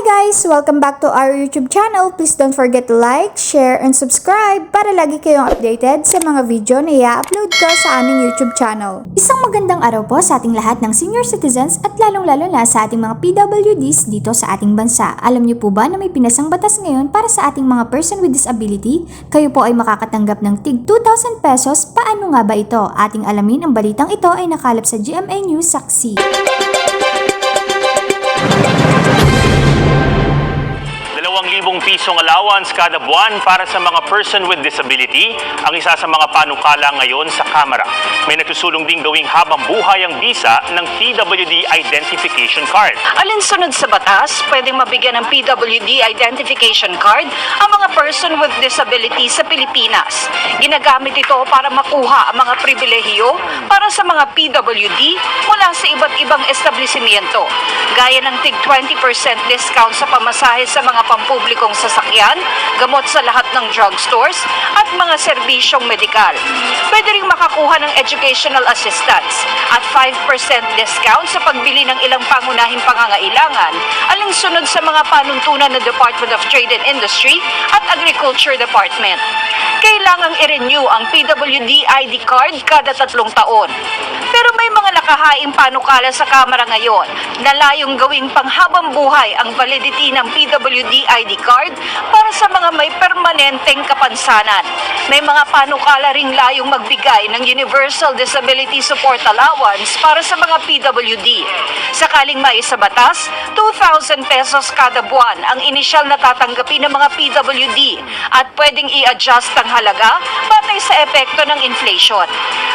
guys! Welcome back to our YouTube channel. Please don't forget to like, share, and subscribe para lagi kayong updated sa mga video na i-upload ko sa aming YouTube channel. Isang magandang araw po sa ating lahat ng senior citizens at lalong-lalo na sa ating mga PWDs dito sa ating bansa. Alam niyo po ba na may pinasang batas ngayon para sa ating mga person with disability? Kayo po ay makakatanggap ng tig 2,000 pesos. Paano nga ba ito? Ating alamin ang balitang ito ay nakalap sa GMA News Saksi. Dalawang libong pisong allowance kada buwan para sa mga person with disability ang isa sa mga panukala ngayon sa Kamara. May nagsusulong ding gawing habang buhay ang visa ng PWD Identification Card. Alinsunod sa batas, pwedeng mabigyan ng PWD identification card ang mga person with disability sa Pilipinas. Ginagamit ito para makuha ang mga pribilehiyo para sa mga PWD mula sa iba't ibang establishmento, gaya ng tig 20% discount sa pamasahe sa mga pampublikong sasakyan, gamot sa lahat ng drugstores, at mga serbisyong medikal. Pwede rin makakuha ng educational assistance at 5% discount sa pagbili ng ilang pangunahing pangangailangan alinsunod sa mga panuntunan ng Department of Trade and Industry at Agriculture Department. Kailangang i-renew ang PWD ID card kada tatlong taon. Pero may nakahaing panukala sa Kamara ngayon na layong gawing panghabang buhay ang validity ng PWD ID card para sa mga may permanenteng kapansanan. May mga panukala ring layong magbigay ng Universal Disability Support Allowance para sa mga PWD. Sakaling may sa batas, 2,000 pesos kada buwan ang inisyal na tatanggapin ng mga PWD at pwedeng i-adjust ang halaga batay sa epekto ng inflation.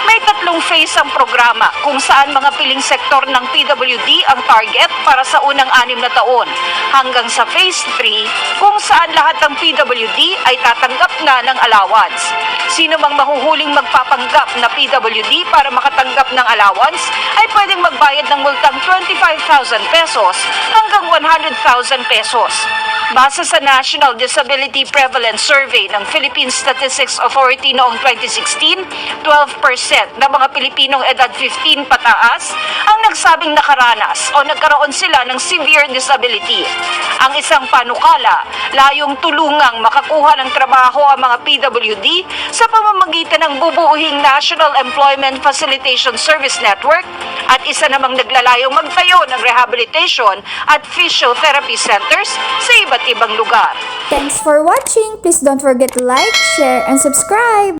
May tatlong phase ang programa kung saan mga piling sektor ng PWD ang target para sa unang anim na taon hanggang sa phase 3 kung saan lahat ng PWD ay tatanggap na ng allowance. Sino mang mahuhuling magpapanggap na PWD para makatanggap ng allowance ay pwedeng magbayad ng multang 25,000 pesos hanggang 100,000 pesos. Base sa National Disability Prevalence Survey ng Philippine Statistics Authority noong 2016, 12% ng mga Pilipinong edad 15 pataas ang nagsabing nakaranas o nagkaroon sila ng severe disability. Ang isang panukala, layong tulungang makakuha ng trabaho ang mga PWD sa pamamagitan ng bubuuhing National Employment Facilitation Service Network at isa namang naglalayong magtayo ng rehabilitation at physiotherapy centers sa iba't ibang lugar. Thanks for watching! Please don't forget to like, share, and subscribe!